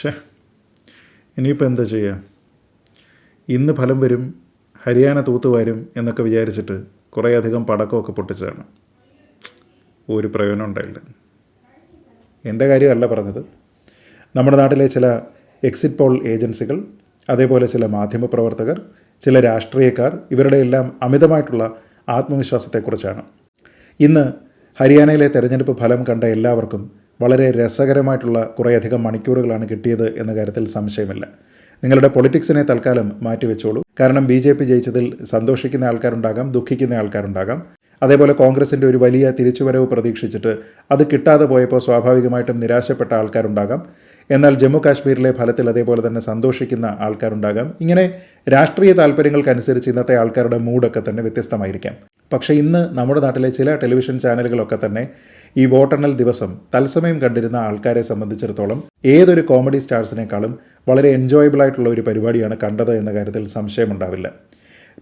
ഷേ ഇനിയിപ്പോൾ എന്താ ചെയ്യുക ഇന്ന് ഫലം വരും ഹരിയാന തൂത്തുവാരും എന്നൊക്കെ വിചാരിച്ചിട്ട് കുറേയധികം പടക്കമൊക്കെ പൊട്ടിച്ചതാണ്. ഒരു പ്രയോജനം ഉണ്ടായില്ല. എന്റെ കാര്യമല്ല പറഞ്ഞത്. നമ്മുടെ നാട്ടിലെ ചില എക്സിറ്റ് പോൾ ഏജൻസികൾ അതേപോലെ ചില മാധ്യമപ്രവർത്തകർ ചില രാഷ്ട്രീയക്കാർ ഇവരുടെ എല്ലാം അമിതമായിട്ടുള്ള ആത്മവിശ്വാസത്തെക്കുറിച്ചാണ്. ഇന്ന് ഹരിയാനയിലെ തെരഞ്ഞെടുപ്പ് ഫലം കണ്ട എല്ലാവർക്കും വളരെ രസകരമായിട്ടുള്ള കുറേയധികം മണിക്കൂറുകളാണ് കിട്ടിയത് എന്ന കാര്യത്തിൽ സംശയമില്ല. നിങ്ങളുടെ പൊളിറ്റിക്സിനെ തൽക്കാലം മാറ്റിവെച്ചോളൂ. കാരണം ബി ജെ പി ജയിച്ചതിൽ സന്തോഷിക്കുന്ന ആൾക്കാരുണ്ടാകാം ദുഃഖിക്കുന്ന ആൾക്കാരുണ്ടാകാം. അതേപോലെ കോൺഗ്രസിന്റെ ഒരു വലിയ തിരിച്ചുവരവ് പ്രതീക്ഷിച്ചിട്ട് അത് കിട്ടാതെ പോയപ്പോൾ സ്വാഭാവികമായിട്ടും നിരാശപ്പെട്ട ആൾക്കാരുണ്ടാകാം. എന്നാൽ ജമ്മു കാശ്മീരിലെ ഫലത്തിൽ അതേപോലെ തന്നെ സന്തോഷിക്കുന്ന ആൾക്കാരുണ്ടാകാം. ഇങ്ങനെ രാഷ്ട്രീയ താല്പര്യങ്ങൾക്കനുസരിച്ച് ഇന്നത്തെ ആൾക്കാരുടെ മൂഡൊക്കെ തന്നെ വ്യത്യസ്തമായിരിക്കാം. പക്ഷേ ഇന്ന് നമ്മുടെ നാട്ടിലെ ചില ടെലിവിഷൻ ചാനലുകളൊക്കെ തന്നെ ഈ വോട്ടെണ്ണൽ ദിവസം തത്സമയം കണ്ടിരുന്ന ആൾക്കാരെ സംബന്ധിച്ചിടത്തോളം ഏതൊരു കോമഡി സ്റ്റാർസിനേക്കാളും വളരെ എൻജോയബിൾ ആയിട്ടുള്ള ഒരു പരിപാടിയാണ് കണ്ടത് എന്ന കാര്യത്തിൽ സംശയമുണ്ടാവില്ല.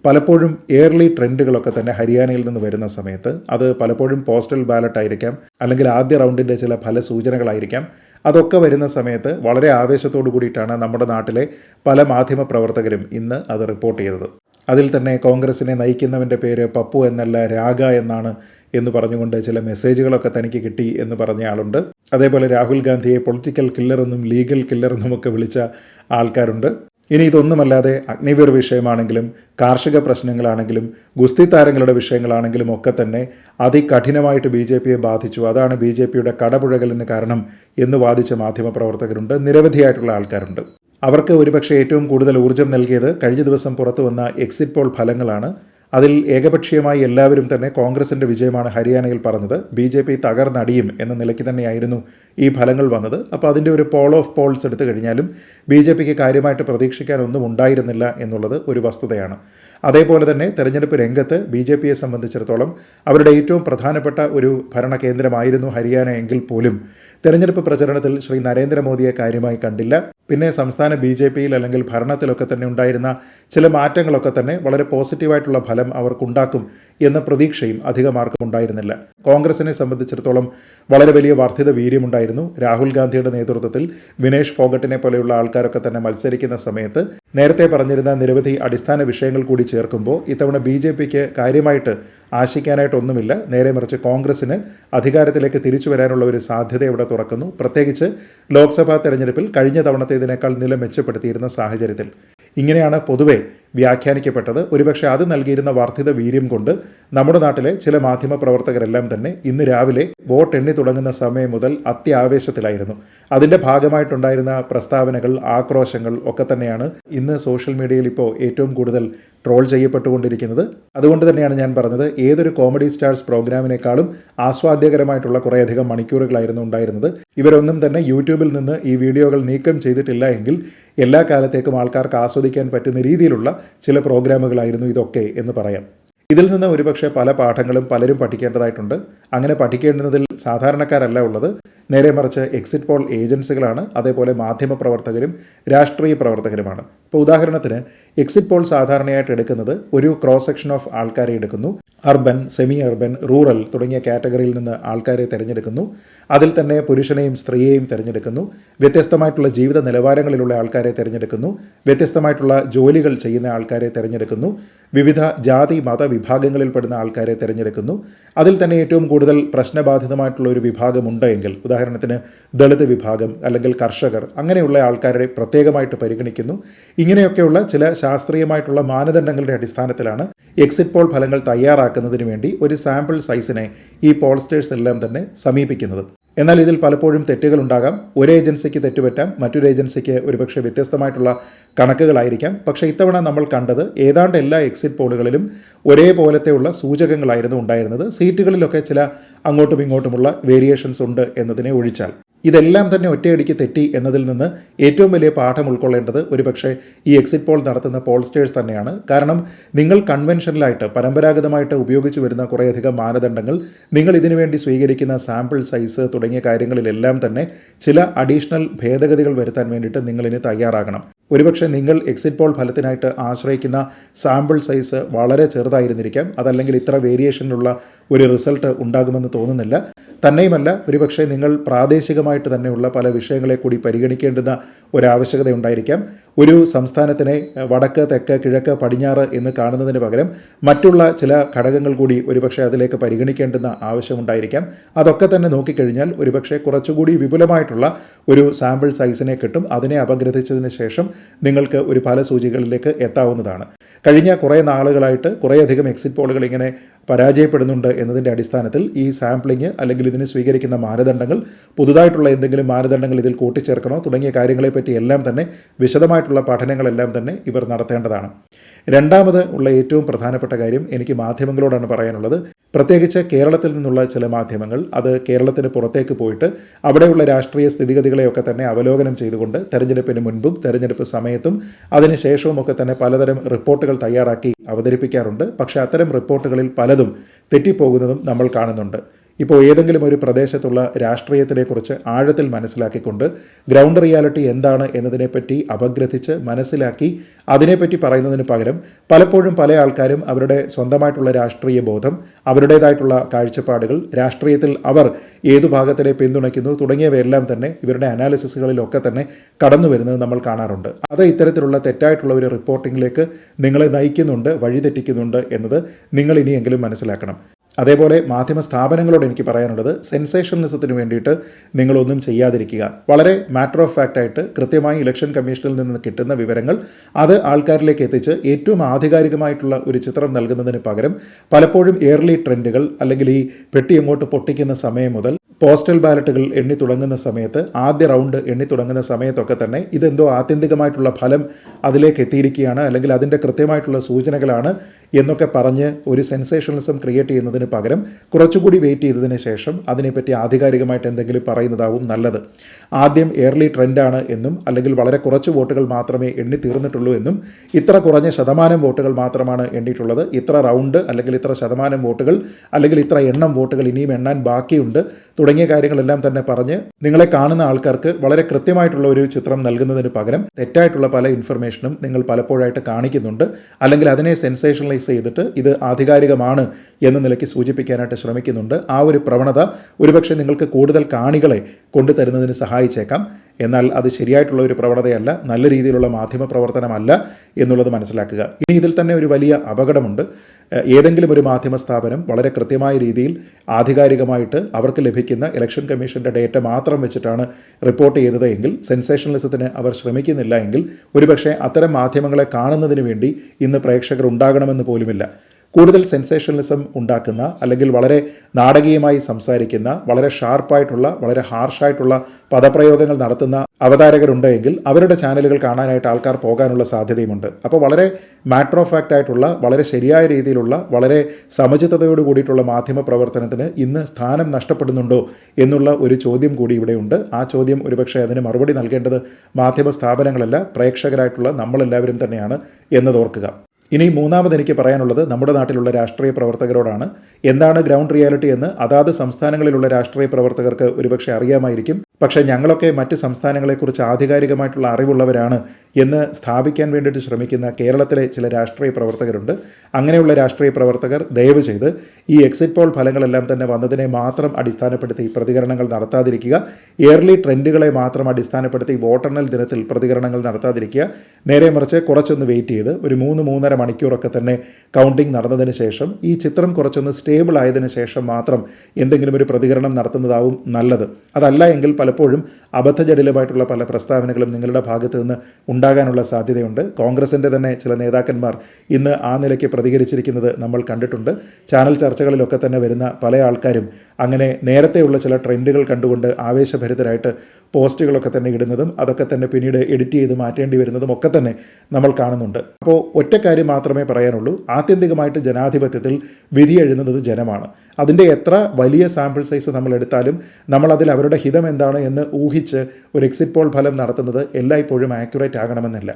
പലപ്പോഴും എയർലി ട്രെൻഡുകളൊക്കെ തന്നെ ഹരിയാനയിൽ നിന്ന് വരുന്ന സമയത്ത് അത് പലപ്പോഴും പോസ്റ്റൽ ബാലറ്റ് ആയിരിക്കാം അല്ലെങ്കിൽ ആദ്യ റൗണ്ടിന്റെ ചില ഫലസൂചനകളായിരിക്കാം. അതൊക്കെ വരുന്ന സമയത്ത് വളരെ ആവേശത്തോടു കൂടിയിട്ടാണ് നമ്മുടെ നാട്ടിലെ പല മാധ്യമ പ്രവർത്തകരും ഇന്ന് അത് റിപ്പോർട്ട് ചെയ്തത്. അതിൽ തന്നെ കോൺഗ്രസിനെ നയിക്കുന്നവന്റെ പേര് പപ്പു എന്നല്ല രാഗ എന്നാണ് എന്ന് പറഞ്ഞുകൊണ്ട് ചില മെസ്സേജുകളൊക്കെ തനിക്ക് കിട്ടി എന്ന് പറഞ്ഞ ആളുണ്ട്. അതേപോലെ രാഹുൽ ഗാന്ധിയെ പൊളിറ്റിക്കൽ കില്ലറെന്നും ലീഗൽ കില്ലറെന്നും ഒക്കെ വിളിച്ച ആൾക്കാരുണ്ട്. ഇനി ഇതൊന്നുമല്ലാതെ അഗ്നിവീർ വിഷയമാണെങ്കിലും കാർഷിക പ്രശ്നങ്ങളാണെങ്കിലും ഗുസ്തി താരങ്ങളുടെ വിഷയങ്ങളാണെങ്കിലും ഒക്കെ തന്നെ അതികഠിനമായിട്ട് ബി ജെ പിയെ ബാധിച്ചു. അതാണ് ബി ജെ പിയുടെ കടപുഴകലിന് കാരണം എന്ന് വാദിച്ച മാധ്യമപ്രവർത്തകരുണ്ട്. നിരവധിയായിട്ടുള്ള ആൾക്കാരുണ്ട്. അവർക്ക് ഒരുപക്ഷെ ഏറ്റവും കൂടുതൽ ഊർജം നൽകിയത് കഴിഞ്ഞ ദിവസം പുറത്തു വന്ന എക്സിറ്റ് പോൾ ഫലങ്ങളാണ്. അതിൽ ഏകപക്ഷീയമായി എല്ലാവരും തന്നെ കോൺഗ്രസിന്റെ വിജയമാണ് ഹരിയാനയിൽ പറഞ്ഞത്. ബി ജെ പി തകർന്നടിയും എന്ന നിലയ്ക്ക് തന്നെയായിരുന്നു ഈ ഫലങ്ങൾ വന്നത്. അപ്പോൾ അതിന്റെ ഒരു പോൾ ഓഫ് പോൾസ് എടുത്തു കഴിഞ്ഞാലും ബി ജെ പിക്ക് കാര്യമായിട്ട് പ്രതീക്ഷിക്കാനൊന്നും ഉണ്ടായിരുന്നില്ല എന്നുള്ളത് ഒരു വസ്തുതയാണ്. അതേപോലെ തന്നെ തെരഞ്ഞെടുപ്പ് രംഗത്ത് ബി ജെ പിയെ സംബന്ധിച്ചിടത്തോളം അവരുടെ ഏറ്റവും പ്രധാനപ്പെട്ട ഒരു ഭരണ കേന്ദ്രമായിരുന്നു ഹരിയാന എങ്കിൽ പോലും. തെരഞ്ഞെടുപ്പ് പ്രചരണത്തിൽ ശ്രീ നരേന്ദ്രമോദിയെ കാര്യമായി കണ്ടില്ല. പിന്നെ സംസ്ഥാന ബി ജെ പിയിൽ അല്ലെങ്കിൽ ഭരണത്തിലൊക്കെ തന്നെ ഉണ്ടായിരുന്ന ചില മാറ്റങ്ങളൊക്കെ തന്നെ വളരെ പോസിറ്റീവായിട്ടുള്ള ഫലം അവർക്കുണ്ടാക്കും എന്ന പ്രതീക്ഷയും അധികമാർക്കും ഉണ്ടായിരുന്നില്ല. കോൺഗ്രസിനെ സംബന്ധിച്ചിടത്തോളം വളരെ വലിയ വർദ്ധിത വീര്യമുണ്ടായിരുന്നു. രാഹുൽ ഗാന്ധിയുടെ നേതൃത്വത്തിൽ വിനേഷ് ഫോഗട്ടിനെ പോലെയുള്ള ആൾക്കാരൊക്കെ തന്നെ മത്സരിക്കുന്ന സമയത്ത് നേരത്തെ പറഞ്ഞിരുന്ന നിരവധി അടിസ്ഥാന വിഷയങ്ങൾ കൂടി ചേർക്കുമ്പോൾ ഇത്തവണ ബി ജെ പിക്ക് കാര്യമായിട്ട് ആശിക്കാനായിട്ടൊന്നുമില്ല. നേരെ മറിച്ച് കോൺഗ്രസിന് അധികാരത്തിലേക്ക് തിരിച്ചു വരാനുള്ള ഒരു സാധ്യത ഇവിടെ തുറക്കുന്നു. പ്രത്യേകിച്ച് ലോക്സഭാ തെരഞ്ഞെടുപ്പിൽ കഴിഞ്ഞ തവണത്തേതിനേക്കാൾ നില മെച്ചപ്പെടുത്തിയിരുന്ന സാഹചര്യത്തിൽ. ഇങ്ങനെയാണ് പൊതുവെ വ്യാഖ്യാനിക്കപ്പെട്ടത്. ഒരുപക്ഷെ അത് നൽകിയിരുന്ന വർദ്ധിത വീര്യം കൊണ്ട് നമ്മുടെ നാട്ടിലെ ചില മാധ്യമ പ്രവർത്തകരെല്ലാം തന്നെ ഇന്ന് രാവിലെ വോട്ട് എണ്ണി തുടങ്ങുന്ന സമയം മുതൽ അത്യാവേശത്തിലായിരുന്നു. അതിന്റെ ഭാഗമായിട്ടുണ്ടായിരുന്ന പ്രസ്താവനകൾ ആക്രോശങ്ങൾ ഒക്കെ തന്നെയാണ് ഇന്ന് സോഷ്യൽ മീഡിയയിൽ ഇപ്പോൾ ഏറ്റവും കൂടുതൽ ട്രോൾ ചെയ്യപ്പെട്ടുകൊണ്ടിരിക്കുന്നത്. അതുകൊണ്ട് തന്നെയാണ് ഞാൻ പറഞ്ഞത് ഏതൊരു കോമഡി സ്റ്റാർസ് പ്രോഗ്രാമിനേക്കാളും ആസ്വാദ്യകരമായിട്ടുള്ള കുറേയധികം മണിക്കൂറുകളായിരുന്നു ഉണ്ടായിരുന്നത്. ഇവരൊന്നും തന്നെ യൂട്യൂബിൽ നിന്ന് ഈ വീഡിയോകൾ നീക്കം ചെയ്തിട്ടില്ല എങ്കിൽ എല്ലാ കാലത്തേക്കും ആൾക്കാർക്ക് ആസ്വദിക്കാൻ പറ്റുന്ന രീതിയിലുള്ള ചില പ്രോഗ്രാമുകളായിരുന്നു ഇതൊക്കെ എന്ന് പറയാം. ഇതിൽ നിന്ന് ഒരുപക്ഷെ പല പാഠങ്ങളും പലരും പഠിക്കേണ്ടതായിട്ടുണ്ട്. അങ്ങനെ പഠിക്കേണ്ടുന്നതിൽ സാധാരണക്കാരല്ല ഉള്ളത്. നേരെ മറിച്ച് എക്സിറ്റ് പോൾ ഏജൻസികളാണ് അതേപോലെ മാധ്യമ പ്രവർത്തകരും രാഷ്ട്രീയ പ്രവർത്തകരുമാണ്. ഇപ്പോൾ ഉദാഹരണത്തിന് എക്സിറ്റ് പോൾ സാധാരണയായിട്ട് എടുക്കുന്നത് ഒരു ക്രോസ് സെക്ഷൻ ഓഫ് ആൾക്കാരെ എടുക്കുന്നു. അർബൻ സെമി അർബൻ റൂറൽ തുടങ്ങിയ കാറ്റഗറിയിൽ നിന്ന് ആൾക്കാരെ തിരഞ്ഞെടുക്കുന്നു. അതിൽ തന്നെ പുരുഷനെയും സ്ത്രീയെയും തിരഞ്ഞെടുക്കുന്നു. വ്യത്യസ്തമായിട്ടുള്ള ജീവിത നിലവാരങ്ങളിലുള്ള ആൾക്കാരെ തിരഞ്ഞെടുക്കുന്നു. വ്യത്യസ്തമായിട്ടുള്ള ജോലികൾ ചെയ്യുന്ന ആൾക്കാരെ തിരഞ്ഞെടുക്കുന്നു. വിവിധ ജാതി മത വിഭാഗങ്ങളിൽപ്പെടുന്ന ആൾക്കാരെ തിരഞ്ഞെടുക്കുന്നു. അതിൽ തന്നെ ഏറ്റവും കൂടുതൽ പ്രശ്നബാധിതമായിട്ടുള്ള ഒരു വിഭാഗമുണ്ട് എങ്കിൽ ഉദാഹരണത്തിന് ദളിത് വിഭാഗം അല്ലെങ്കിൽ കർഷകർ അങ്ങനെയുള്ള ആൾക്കാരെ പ്രത്യേകമായിട്ട് പരിഗണിക്കുന്നു. ഇങ്ങനെയൊക്കെയുള്ള ചില ശാസ്ത്രീയമായിട്ടുള്ള മാനദണ്ഡങ്ങളുടെ അടിസ്ഥാനത്തിലാണ് എക്സിറ്റ് പോൾ ഫലങ്ങൾ തയ്യാറാക്കുന്നതിന് വേണ്ടി ഒരു സാമ്പിൾ സൈസിനെ ഈ പോൾസ്റ്റേഴ്സ് എല്ലാം തന്നെ സമീപിക്കുന്നത്. എന്നാൽ ഇതിൽ പലപ്പോഴും തെറ്റുകൾ തെറ്റുകളുണ്ടാകാം. ഒരു ഏജൻസിക്ക് തെറ്റുപറ്റാം മറ്റൊരു ഏജൻസിക്ക് ഒരുപക്ഷെ വ്യത്യസ്തമായിട്ടുള്ള കണക്കുകളായിരിക്കാം. പക്ഷേ ഇത്തവണ നമ്മൾ കണ്ടത് ഏതാണ്ട് എല്ലാ എക്സിറ്റ് പോളുകളിലും ഒരേപോലത്തെയുള്ള സൂചകങ്ങളായിരുന്നു ഉണ്ടായിരുന്നത്. സീറ്റുകളിലൊക്കെ ചില അങ്ങോട്ടും ഇങ്ങോട്ടുമുള്ള വേരിയേഷൻസ് ഉണ്ട് എന്നതിനെ ഒഴിച്ചാൽ. ഇതെല്ലാം തന്നെ ഒറ്റയടിക്ക് തെറ്റി എന്നതിൽ നിന്ന് ഏറ്റവും വലിയ പാഠം ഉൾക്കൊള്ളേണ്ടത് ഒരുപക്ഷെ ഈ എക്സിറ്റ് പോൾ നടത്തുന്ന പോൾസ്റ്റേഴ്സ് തന്നെയാണ്. കാരണം നിങ്ങൾ കൺവെൻഷനലായിട്ട് പരമ്പരാഗതമായിട്ട് ഉപയോഗിച്ചു വരുന്ന കുറേയധികം മാനദണ്ഡങ്ങൾ നിങ്ങൾ ഇതിനുവേണ്ടി സ്വീകരിക്കുന്ന സാമ്പിൾ സൈസ് തുടങ്ങിയ കാര്യങ്ങളിലെല്ലാം തന്നെ ചില അഡീഷണൽ ഭേദഗതികൾ വരുത്താൻ വേണ്ടിയിട്ട് നിങ്ങളിന് തയ്യാറാകണം. ഒരുപക്ഷെ നിങ്ങൾ എക്സിറ്റ് പോൾ ഫലത്തിനായിട്ട് ആശ്രയിക്കുന്ന സാമ്പിൾ സൈസ് വളരെ ചെറുതായിരുന്നിരിക്കാം. അതല്ലെങ്കിൽ ഇത്ര വേരിയേഷനിലുള്ള ഒരു റിസൾട്ട് ഉണ്ടാകുമെന്ന് തോന്നുന്നില്ല. തന്നെയുമല്ല ഒരുപക്ഷെ നിങ്ങൾ പ്രാദേശികമായിട്ട് തന്നെയുള്ള പല വിഷയങ്ങളെ കൂടി പരിഗണിക്കേണ്ടുന്ന ഒരാവശ്യകത ഉണ്ടായിരിക്കാം. ഒരു സംസ്ഥാനത്തിനെ വടക്ക് തെക്ക് കിഴക്ക് പടിഞ്ഞാറ് എന്ന് കാണുന്നതിന് പകരം മറ്റുള്ള ചില ഘടകങ്ങൾ കൂടി ഒരുപക്ഷെ അതിലേക്ക് പരിഗണിക്കേണ്ടുന്ന ആവശ്യമുണ്ടായിരിക്കാം. അതൊക്കെ തന്നെ നോക്കിക്കഴിഞ്ഞാൽ ഒരുപക്ഷെ കുറച്ചുകൂടി വിപുലമായിട്ടുള്ള ഒരു സാമ്പിൾ സൈസിനെ കിട്ടും. അതിനെ അപഗ്രഥിച്ചതിന് ശേഷം നിങ്ങൾക്ക് ഒരു ഫലസൂചികളിലേക്ക് എത്താവുന്നതാണ്. കഴിഞ്ഞ കുറേ നാളുകളായിട്ട് കുറേയധികം എക്സിറ്റ് പോളുകൾ ഇങ്ങനെ പരാജയപ്പെടുന്നുണ്ട് എന്നതിന്റെ അടിസ്ഥാനത്തിൽ ഈ സാമ്പിളിങ് അല്ലെങ്കിൽ ഇതിന് സ്വീകരിക്കുന്ന മാനദണ്ഡങ്ങൾ പുതുതായിട്ടുള്ള എന്തെങ്കിലും മാനദണ്ഡങ്ങൾ ഇതിൽ കൂട്ടിച്ചേർക്കണോ തുടങ്ങിയ കാര്യങ്ങളെപ്പറ്റി എല്ലാം തന്നെ വിശദമായിട്ടുള്ള പഠനങ്ങളെല്ലാം തന്നെ ഇവർ നടത്തേണ്ടതാണ്. രണ്ടാമത് ഉള്ള ഏറ്റവും പ്രധാനപ്പെട്ട കാര്യം എനിക്ക് മാധ്യമങ്ങളോടാണ് പറയാനുള്ളത്. പ്രത്യേകിച്ച് കേരളത്തിൽ നിന്നുള്ള ചില മാധ്യമങ്ങൾ അത് കേരളത്തിന് പുറത്തേക്ക് പോയിട്ട് അവിടെയുള്ള രാഷ്ട്രീയ സ്ഥിതിഗതികളെയൊക്കെ തന്നെ അവലോകനം ചെയ്തുകൊണ്ട് തെരഞ്ഞെടുപ്പിന് മുൻപും തെരഞ്ഞെടുപ്പ് സമയത്തും അതിനുശേഷവും ഒക്കെ തന്നെ പലതരം റിപ്പോർട്ടുകൾ തയ്യാറാക്കി അവതരിപ്പിക്കാറുണ്ട്. പക്ഷേ അത്തരം റിപ്പോർട്ടുകളിൽ പലതും തെറ്റിപ്പോകുന്നതും നമ്മൾ കാണുന്നുണ്ട്. ഇപ്പോൾ ഏതെങ്കിലും ഒരു പ്രദേശത്തുള്ള രാഷ്ട്രീയത്തിനെക്കുറിച്ച് ആഴത്തിൽ മനസ്സിലാക്കിക്കൊണ്ട് ഗ്രൗണ്ട് റിയാലിറ്റി എന്താണ് എന്നതിനെപ്പറ്റി അപഗ്രഥിച്ച് മനസ്സിലാക്കി അതിനെപ്പറ്റി പറയുന്നതിന് പകരം പലപ്പോഴും പല ആൾക്കാരും അവരുടെ സ്വന്തമായിട്ടുള്ള രാഷ്ട്രീയ ബോധം അവരുടേതായിട്ടുള്ള കാഴ്ചപ്പാടുകൾ രാഷ്ട്രീയത്തിൽ അവർ ഏതു ഭാഗത്തിനെ പിന്തുണയ്ക്കുന്നു തുടങ്ങിയവയെല്ലാം തന്നെ ഇവരുടെ അനാലിസിസുകളിലൊക്കെ തന്നെ കടന്നു വരുന്നത് നമ്മൾ കാണാറുണ്ട്. അത് ഇത്തരത്തിലുള്ള തെറ്റായിട്ടുള്ള ഒരു റിപ്പോർട്ടിങ്ങിലേക്ക് നിങ്ങളെ നയിക്കുന്നുണ്ട് വഴിതെറ്റിക്കുന്നുണ്ട് എന്നത് നിങ്ങൾ ഇനിയെങ്കിലും മനസ്സിലാക്കണം. അതേപോലെ മാധ്യമ സ്ഥാപനങ്ങളോട് എനിക്ക് പറയാനുള്ളത് സെൻസേഷനലിസത്തിന് വേണ്ടിയിട്ട് നിങ്ങളൊന്നും ചെയ്യാതിരിക്കുക. വളരെ മാറ്റർ ഓഫ് ഫാക്റ്റായിട്ട് കൃത്യമായി ഇലക്ഷൻ കമ്മീഷനിൽ നിന്ന് കിട്ടുന്ന വിവരങ്ങൾ അത് ആൾക്കാരിലേക്ക് എത്തിച്ച് ഏറ്റവും ആധികാരികമായിട്ടുള്ള ഒരു ചിത്രം നൽകുന്നതിന് പകരം പലപ്പോഴും എയർലി ട്രെൻഡുകൾ അല്ലെങ്കിൽ ഈ പെട്ടി എങ്ങോട്ട് പൊട്ടിക്കുന്ന സമയം മുതൽ പോസ്റ്റൽ ബാലറ്റുകൾ എണ്ണി തുടങ്ങുന്ന സമയത്ത് ആദ്യ റൗണ്ട് എണ്ണി തുടങ്ങുന്ന സമയത്തൊക്കെ തന്നെ ഇതെന്തോ ആത്യന്തികമായിട്ടുള്ള ഫലം അതിലേക്ക് എത്തിയിരിക്കുകയാണ് അല്ലെങ്കിൽ അതിന്റെ കൃത്യമായിട്ടുള്ള സൂചനകളാണ് എന്നൊക്കെ പറഞ്ഞ് ഒരു സെൻസേഷണലിസം ക്രിയേറ്റ് ചെയ്യുന്നതിന് പകരം കുറച്ചുകൂടി വെയിറ്റ് ചെയ്തതിന് ശേഷം അതിനെപ്പറ്റി ആധികാരികമായിട്ട് എന്തെങ്കിലും പറയുന്നതാവും നല്ലത്. ആദ്യം എയർലി ട്രെൻഡാണ് എന്നും അല്ലെങ്കിൽ വളരെ കുറച്ച് വോട്ടുകൾ മാത്രമേ എണ്ണി തീർന്നിട്ടുള്ളൂ എന്നും ഇത്ര കുറഞ്ഞ ശതമാനം വോട്ടുകൾ മാത്രമാണ് എണ്ണിയിട്ടുള്ളത്. ഇത്ര റൗണ്ട് അല്ലെങ്കിൽ ഇത്ര ശതമാനം വോട്ടുകൾ അല്ലെങ്കിൽ ഇത്ര എണ്ണം വോട്ടുകൾ ഇനിയും എണ്ണാൻ ബാക്കിയുണ്ട്. തുടങ്ങിയ കാര്യങ്ങളെല്ലാം തന്നെ പറഞ്ഞ് നിങ്ങളെ കാണുന്ന ആൾക്കാർക്ക് വളരെ കൃത്യമായിട്ടുള്ള ഒരു ചിത്രം നൽകുന്നതിന് പകരം തെറ്റായിട്ടുള്ള പല ഇൻഫർമേഷനും നിങ്ങൾ പലപ്പോഴായിട്ട് കാണിക്കുന്നുണ്ട്. അല്ലെങ്കിൽ അതിനെ സെൻസേഷണലൈസ് ചെയ്തിട്ട് ഇത് ആധികാരികമാണ് എന്ന നിലയ്ക്ക് സൂചിപ്പിക്കാനായിട്ട് ശ്രമിക്കുന്നുണ്ട്. ആ ഒരു പ്രവണത ഒരുപക്ഷെ നിങ്ങൾക്ക് കൂടുതൽ കാണികളെ കൊണ്ടുതരുന്നതിന് സഹായിച്ചേക്കാം. എന്നാൽ അത് ശരിയായിട്ടുള്ള ഒരു പ്രവണതയല്ല നല്ല രീതിയിലുള്ള മാധ്യമ പ്രവർത്തനമല്ല എന്നുള്ളത് മനസ്സിലാക്കുക. ഇനി ഇതിൽ തന്നെ ഒരു വലിയ അപകടമുണ്ട്. ഏതെങ്കിലും ഒരു മാധ്യമ സ്ഥാപനം വളരെ കൃത്യമായ രീതിയിൽ ആധികാരികമായിട്ട് അവർക്ക് ലഭിക്കുന്ന ഇലക്ഷൻ കമ്മീഷന്റെ ഡേറ്റ മാത്രം വെച്ചിട്ടാണ് റിപ്പോർട്ട് ചെയ്തത് എങ്കിൽ സെൻസേഷണലിസത്തിന് അവർ ശ്രമിക്കുന്നില്ല എങ്കിൽ ഒരുപക്ഷെ അത്തരം മാധ്യമങ്ങളെ കാണുന്നതിന് വേണ്ടി ഇന്ന് പ്രേക്ഷകർ ഉണ്ടാകണമെന്ന് പോലുമില്ല. കൂടുതൽ സെൻസേഷണലിസം ഉണ്ടാക്കുന്ന അല്ലെങ്കിൽ വളരെ നാടകീയമായി സംസാരിക്കുന്ന വളരെ ഷാർപ്പായിട്ടുള്ള വളരെ ഹാർഷായിട്ടുള്ള പദപ്രയോഗങ്ങൾ നടത്തുന്ന അവതാരകരുണ്ട് എങ്കിൽ അവരുടെ ചാനലുകൾ കാണാനായിട്ട് ആൾക്കാർ പോകാനുള്ള സാധ്യതയുമുണ്ട്. അപ്പോൾ വളരെ മാറ്റർ ഓഫ് ഫാക്റ്റ് ആയിട്ടുള്ള വളരെ ശരിയായ രീതിയിലുള്ള വളരെ സമചിത്തതയോട് കൂടിയിട്ടുള്ള മാധ്യമ പ്രവർത്തനത്തിന് ഇന്ന് സ്ഥാനം നഷ്ടപ്പെടുന്നുണ്ടോ എന്നുള്ള ഒരു ചോദ്യം കൂടി ഇവിടെയുണ്ട് ആ ചോദ്യം ഒരുപക്ഷെ അതിന് മറുപടി നൽകേണ്ടത് മാധ്യമ സ്ഥാപനങ്ങളല്ല പ്രേക്ഷകരായിട്ടുള്ള നമ്മളെല്ലാവരും തന്നെയാണ് എന്നതോർക്കുക ഇനി മൂന്നാമത് എനിക്ക് പറയാനുള്ളത് നമ്മുടെ നാട്ടിലുള്ള രാഷ്ട്രീയ പ്രവർത്തകരോടാണ്. എന്താണ് ഗ്രൗണ്ട് റിയാലിറ്റി എന്ന് അതാത് സംസ്ഥാനങ്ങളിലുള്ള രാഷ്ട്രീയ പ്രവർത്തകർക്ക് ഒരുപക്ഷെ അറിയാമായിരിക്കും. പക്ഷേ ഞങ്ങളൊക്കെ മറ്റ് സംസ്ഥാനങ്ങളെക്കുറിച്ച് ആധികാരികമായിട്ടുള്ള അറിവുള്ളവരാണ് എന്ന് സ്ഥാപിക്കാൻ വേണ്ടിയിട്ട് ശ്രമിക്കുന്ന കേരളത്തിലെ ചില രാഷ്ട്രീയ പ്രവർത്തകരുണ്ട്. അങ്ങനെയുള്ള രാഷ്ട്രീയ പ്രവർത്തകർ ദയവ് ചെയ്ത് ഈ എക്സിറ്റ് പോൾ ഫലങ്ങളെല്ലാം തന്നെ വന്നതിനെ മാത്രം അടിസ്ഥാനപ്പെടുത്തി പ്രതികരണങ്ങൾ നടത്താതിരിക്കുക. ഇയർലി ട്രെൻഡുകളെ മാത്രം അടിസ്ഥാനപ്പെടുത്തി വോട്ടെണ്ണൽ ദിനത്തിൽ പ്രതികരണങ്ങൾ നടത്താതിരിക്കുക. നേരെ മറിച്ച് കുറച്ചൊന്ന് വെയിറ്റ് ചെയ്ത് ഒരു മൂന്ന് മൂന്നര മണിക്കൂറൊക്കെ തന്നെ കൗണ്ടിങ് നടന്നതിന് ശേഷം ഈ ചിത്രം കുറച്ചൊന്ന് സ്റ്റേബിൾ ആയതിന് ശേഷം മാത്രം എന്തെങ്കിലും ഒരു പ്രതികരണം നടത്തുന്നതാവും നല്ലത്. അതല്ല എങ്കിൽ പലപ്പോഴും അബദ്ധജടിലമായിട്ടുള്ള പല പ്രസ്താവനകളും നിങ്ങളുടെ ഭാഗത്ത് നിന്ന് ഉണ്ടാകാനുള്ള സാധ്യതയുണ്ട്. കോൺഗ്രസിന്റെ തന്നെ ചില നേതാക്കന്മാർ ഇന്ന് ആ നിലയ്ക്ക് പ്രതികരിച്ചിരിക്കുന്നത് നമ്മൾ കണ്ടിട്ടുണ്ട്. ചാനൽ ചർച്ചകളിലൊക്കെ തന്നെ വരുന്ന പല ആൾക്കാരും അങ്ങനെ നേരത്തെയുള്ള ചില ട്രെൻഡുകൾ കണ്ടുകൊണ്ട് ആവേശഭരിതരായിട്ട് പോസ്റ്റുകളൊക്കെ തന്നെ ഇടുന്നതും അതൊക്കെ തന്നെ പിന്നീട് എഡിറ്റ് ചെയ്ത് മാറ്റേണ്ടി വരുന്നതും ഒക്കെ തന്നെ നമ്മൾ കാണുന്നുണ്ട്. അപ്പോൾ ഒറ്റ മാത്രമേ പറയാനുള്ളൂ. ആത്യന്തികമായിട്ട് ജനാധിപത്യത്തിൽ വിധി എഴുതുന്നത് ജനമാണ്. അതിന്റെ എത്ര വലിയ സാമ്പിൾ സൈസ് നമ്മൾ എടുത്താലും നമ്മളതിൽ അവരുടെ ഹിതം എന്താണ് എന്ന് ഊഹിച്ച് ഒരു എക്സിറ്റ് പോൾ ഫലം നടത്തുന്നത് എല്ലായ്പ്പോഴും ആക്യുറേറ്റ് ആകണമെന്നില്ല.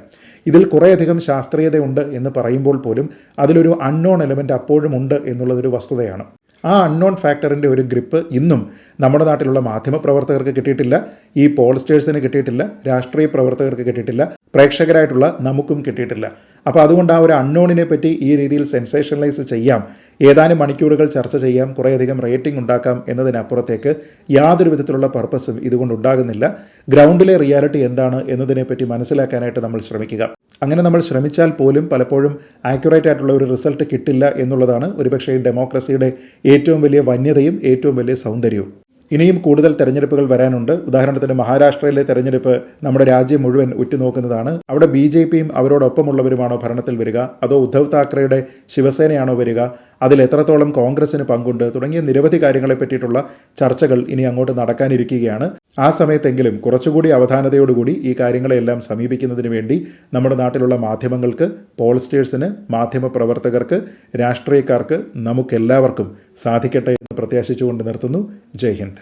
ഇതിൽ കുറേയധികം ശാസ്ത്രീയതയുണ്ട് എന്ന് പറയുമ്പോൾ പോലും അതിലൊരു അൺനോൺ എലമെന്റ് അപ്പോഴും ഉണ്ട് എന്നുള്ളതൊരു വസ്തുതയാണ്. ആ അൺനോൺ ഫാക്ടറിന്റെ ഒരു ഗ്രിപ്പ് ഇന്നും നമ്മുടെ നാട്ടിലുള്ള മാധ്യമപ്രവർത്തകർക്ക് കിട്ടിയിട്ടില്ല ഈ പോൾസ്റ്റേഴ്സിന് കിട്ടിയിട്ടില്ല രാഷ്ട്രീയ പ്രവർത്തകർക്ക് കിട്ടിയിട്ടില്ല പ്രേക്ഷകരായിട്ടുള്ള നമുക്കും കിട്ടിയിട്ടില്ല. അപ്പോൾ അതുകൊണ്ട് ആ ഒരു അൺനോണിനെ പറ്റി ഈ രീതിയിൽ സെൻസേഷനലൈസ് ചെയ്യാം. ഏതാനും മണിക്കൂറുകൾ ചർച്ച ചെയ്യാം. കുറേയധികം റേറ്റിംഗ് ഉണ്ടാക്കാം എന്നതിനപ്പുറത്തേക്ക് യാതൊരു വിധത്തിലുള്ള പർപ്പസും ഇതുകൊണ്ട് ഉണ്ടാകുന്നില്ല. ഗ്രൗണ്ടിലെ റിയാലിറ്റി എന്താണ് എന്നതിനെപ്പറ്റി മനസ്സിലാക്കാനായിട്ട് നമ്മൾ ശ്രമിക്കുക. അങ്ങനെ നമ്മൾ ശ്രമിച്ചാൽ പോലും പലപ്പോഴും ആക്യുറേറ്റ് ആയിട്ടുള്ള ഒരു റിസൾട്ട് കിട്ടില്ല എന്നുള്ളതാണ് ഒരുപക്ഷേ ഡെമോക്രസിയുടെ ഏറ്റവും വലിയ വന്യതയും ഏറ്റവും വലിയ സൗന്ദര്യവും. ഇനിയും കൂടുതൽ തെരഞ്ഞെടുപ്പുകൾ വരാനുണ്ട്. ഉദാഹരണത്തിന് മഹാരാഷ്ട്രയിലെ തെരഞ്ഞെടുപ്പ് നമ്മുടെ രാജ്യം മുഴുവൻ ഉറ്റുനോക്കുന്നതാണ്. അവിടെ ബി ജെ പിയും അവരോടൊപ്പമുള്ളവരുമാണോ ഭരണത്തിൽ വരിക? അതോ ഉദ്ധവ് താക്കറെയുടെ ശിവസേനയാണോ വരിക? അതിൽ എത്രത്തോളം കോൺഗ്രസിന് പങ്കുണ്ട്? തുടങ്ങിയ നിരവധി കാര്യങ്ങളെ പറ്റിയിട്ടുള്ള ചർച്ചകൾ ഇനി അങ്ങോട്ട് നടക്കാനിരിക്കുകയാണ്. ആ സമയത്തെങ്കിലും കുറച്ചുകൂടി അവധാനതയോടുകൂടി ഈ കാര്യങ്ങളെല്ലാം സമീപിക്കുന്നതിന് വേണ്ടി നമ്മുടെ നാട്ടിലുള്ള മാധ്യമങ്ങൾക്ക് പോൾസ്റ്റേഴ്സിന് മാധ്യമപ്രവർത്തകർക്ക് രാഷ്ട്രീയക്കാർക്ക് നമുക്കെല്ലാവർക്കും സാധിക്കട്ടെ പ്രത്യാശിച്ചുകൊണ്ട് നിർത്തുന്നു. ജയ് ഹിന്ദ്.